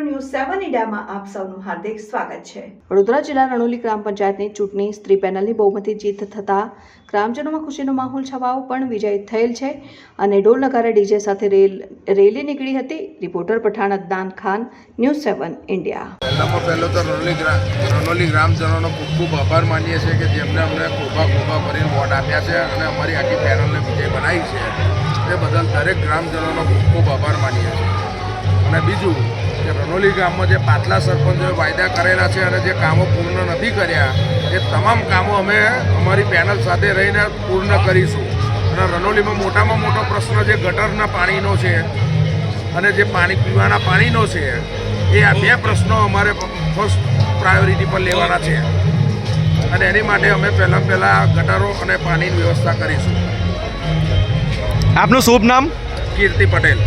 મીડિયામાં આપ સૌનું હાર્દિક સ્વાગત છે. વડોદરા જિલ્લા રણોલી ગ્રામ પંચાયતની ચૂંટણી સ્ત્રી પેનલની બહુમતી જીત થતા ગ્રામજનોમાં ખુશીનો માહોલ છવાયો પણ વિજય થયેલ છે અને ઢોલ નગારા ડીજે સાથે રેલ રેલી નીકળી હતી. Reporter Pathan Adnan Khan news seven India. પહેલામાં પહેલો તો રનોલી ગ્રા રનોલી ગ્રામજનોનો ખૂબ ખૂબ આભાર માનીએ છીએ કે જેમને અમને ખોભા ખોભા ભરીને વોટ આપ્યા છે અને અમારી આખી પેનલને વિજય બનાવી છે. તે બદલ દરેક ગ્રામજનોનો ખૂબ ખૂબ આભાર માનીએ છીએ. અને બીજું કે રનોલી ગામમાં જે પાછલા સરપંચોએ વાયદા કરેલા છે અને જે કામો પૂર્ણ નથી કર્યા એ તમામ કામો અમે અમારી પેનલ સાથે રહીને પૂર્ણ કરીશું. અને રનોલીમાં મોટામાં મોટો પ્રશ્ન જે ગટરના પાણીનો છે અને જે પાણી પીવાના પાણીનો છે એ આ બે પ્રશ્નો અમારે ફર્સ્ટ પ્રાયોરિટી પર લેવાના છે. અને એની માટે અમે પહેલાં પહેલાં ગટરો અને પાણીની વ્યવસ્થા કરીશું. આપનું શુભ નામ? કીર્તિ પટેલ.